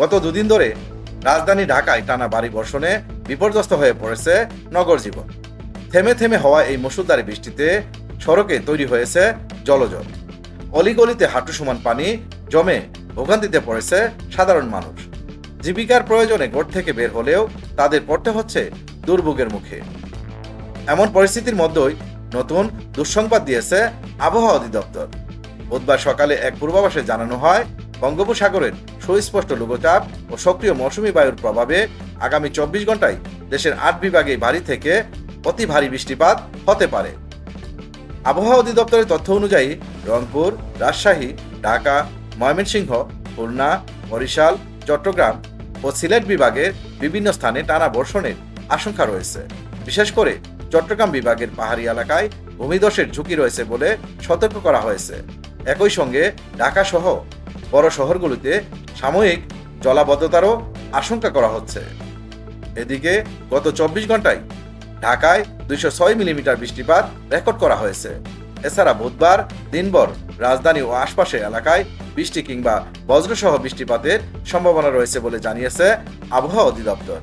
গত দুদিন ধরে রাজধানী ঢাকায় টানা বাড়ি বর্ষণে বিপর্যস্ত হয়ে পড়েছে নগর জীবন। থেমে থেমে হওয়া এই মুসুলধারে বৃষ্টিতে সড়কে তৈরি হয়েছে জলজল অলিগলিতে হাঁটু সমান পানি জমে ভোগান্তিতে পড়েছে সাধারণ মানুষ। জীবিকার প্রয়োজনে গোট থেকে বের হলেও তাদের পড়তে হচ্ছে দুর্ভোগের মুখে। এমন পরিস্থিতির মধ্যেই নতুন দুঃসংবাদ দিয়েছে আবহাওয়া অধিদপ্তর। বুধবার সকালে এক পূর্বাভাসে জানানো হয় বঙ্গোপসাগরের সুস্পষ্ট লঘুচাপ ও সক্রিয় মৌসুমী বায়ুর প্রভাবে আগামী চব্বিশ ঘন্টায় দেশের আট বিভাগে ভারী থেকে অতি ভারী বৃষ্টিপাত হতে পারে। আবহাওয়া অধিদপ্তরের তথ্য অনুযায়ী রংপুর, রাজশাহী, ঢাকা, ময়মনসিংহ, খুলনা, বরিশাল, চট্টগ্রাম ও সিলেট বিভাগের বিভিন্ন স্থানে টানা বর্ষণের আশঙ্কা রয়েছে। বিশেষ করে চট্টগ্রাম বিভাগের পাহাড়ি এলাকায় ভূমিধসের ঝুঁকি রয়েছে বলে সতর্ক করা হয়েছে। একই সঙ্গে ঢাকা সহ বড় শহরগুলিতে সাময়িক জলাবদ্ধতারও আশঙ্কা করা হচ্ছে। এদিকে গত চব্বিশ ঘন্টায় ঢাকায় দুইশো ছয় মিলিমিটার বৃষ্টিপাত রেকর্ড করা হয়েছে। এছাড়া বুধবার দিনভর রাজধানী ও আশপাশের এলাকায় বৃষ্টি কিংবা বজ্রসহ বৃষ্টিপাতের সম্ভাবনা রয়েছে বলে জানিয়েছে আবহাওয়া অধিদপ্তর।